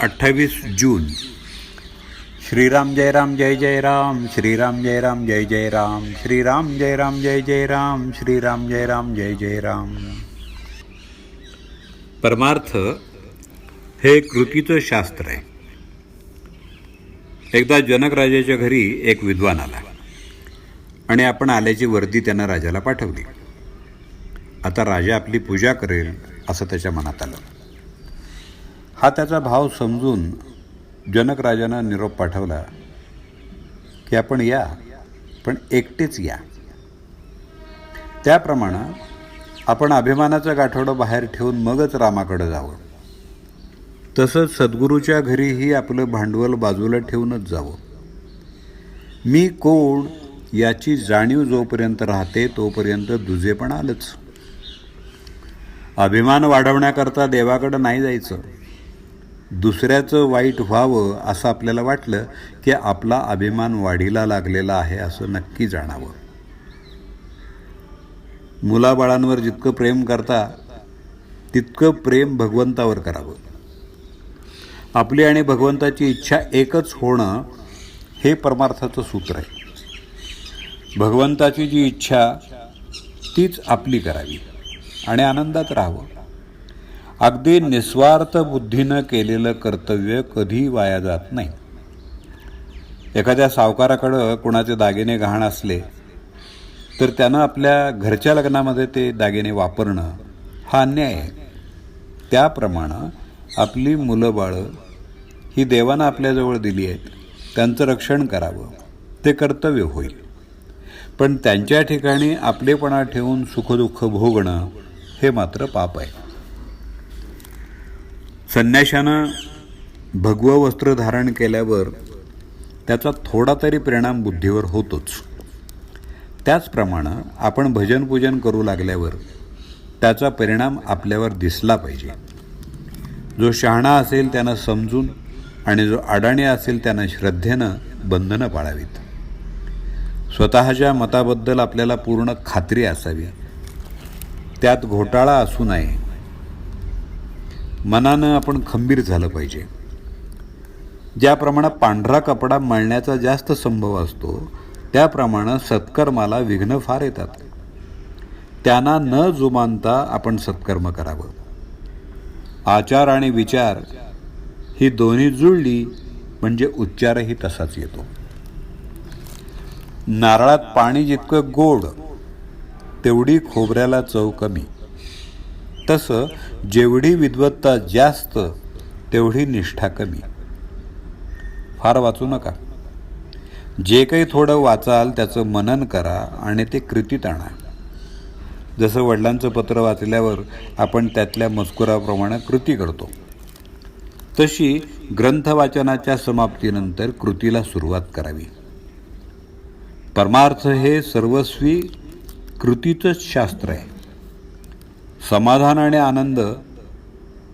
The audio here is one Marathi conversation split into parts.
अठ्ठावीस जून. श्रीराम जय राम जय जय राम श्रीराम जय राम जय जय राम श्रीराम जय राम जय जय राम श्रीराम जय राम जय जय राम. परमार्थ हे कृतीचं शास्त्र आहे. एकदा जनक राजाच्या घरी एक विद्वान आला आणि आपण आल्याची वर्दी त्यानं राजाला पाठवली. आता राजा आपली पूजा करेल असं त्याच्या मनात आलं. हा त्याचा भाव समजून जनक राजानं निरोप पाठवला की आपण या पण एकटेच या. त्याप्रमाणे आपण अभिमानाचं गाठोडं बाहेर ठेवून मगच रामाकडं जावं. तसंच सद्गुरूच्या घरीही आपलं भांडवल बाजूला ठेवूनच जावं. मी कोण याची जाणीव जोपर्यंत राहते तोपर्यंत दुजेपण आलंच. अभिमान वाढवण्याकरता देवाकडं नाही जायचं. दुसऱ्याचं वाईट व्हावं असं आपल्याला वाटलं की आपला अभिमान वाढीला लागलेला आहे असं नक्की जाणावं. मुलाबाळांवर जितकं प्रेम करता तितकं प्रेम भगवंतावर करावं. आपली आणि भगवंताची इच्छा एकच होणं हे परमार्थाचं सूत्र आहे. भगवंताची जी इच्छा तीच आपली करावी आणि आनंदात राहावं. अगदी निस्वार्थ बुद्धीनं केलेलं कर्तव्य कधी वाया जात नाही. एखाद्या सावकाराकडं कुणाचे दागिने गहाण असले तर त्यानं आपल्या घरच्या लग्नामध्ये ते दागिने वापरणं हा अन्याय आहे. त्याप्रमाणे आपली मुलं बाळं ही देवानं आपल्याजवळ दिली आहेत त्यांचं रक्षण करावं ते कर्तव्य होईल. पण त्यांच्या ठिकाणी आपलेपणा ठेवून सुखदुःख भोगणं हे मात्र पाप आहे. संन्याशानं भगवं वस्त्र धारण केल्यावर त्याचा थोडा तरी परिणाम बुद्धीवर होतोच. त्याचप्रमाणे आपण भजन पूजन करू लागल्यावर त्याचा परिणाम आपल्यावर दिसला पाहिजे. जो शहाणा असेल त्यानं समजून आणि जो अडाणी असेल त्यानं श्रद्धेनं बंधनं पाळावीत. स्वतःच्या मताबद्दल आपल्याला पूर्ण खात्री असावी. त्यात घोटाळा असू नये. मनानं आपण खंबीर झालं पाहिजे. ज्याप्रमाणे पांढरा कपडा मळण्याचा जास्त संभव असतो त्याप्रमाणे सत्कर्माला विघ्न फार येतात. त्यांना न जुमानता आपण सत्कर्म करावं. आचार आणि विचार ही दोन्ही जुळली म्हणजे उच्चारही तसाच येतो. नारळात पाणी जितकं गोड तेवढी खोबऱ्याला चव कमी. तसं जेवढी विद्वत्ता जास्त तेवढी निष्ठा कमी. फार वाचू नका. जे काही थोडं वाचाल त्याचं मनन करा आणि ते कृतीत आणा. जसं वडिलांचं पत्र वाचल्यावर आपण त्यातल्या मजकुराप्रमाणे कृती करतो. तशी ग्रंथ वाचनाच्या समाप्तीनंतर कृतीला सुरुवात करावी. परमार्थ हे सर्वस्वी कृतीचंच शास्त्र आहे. समाधान आणि आनंद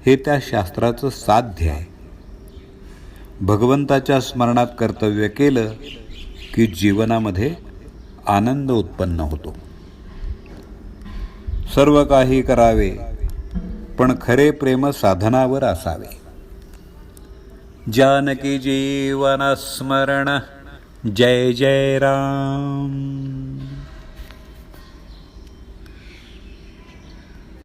हे त्या शास्त्राचं साध्य आहे. भगवंताच्या स्मरणात कर्तव्य केलं की जीवनामध्ये आनंद उत्पन्न होतो. सर्व काही करावे पण खरे प्रेम साधनावर असावे. जानकी जीवन स्मरण जय जय राम.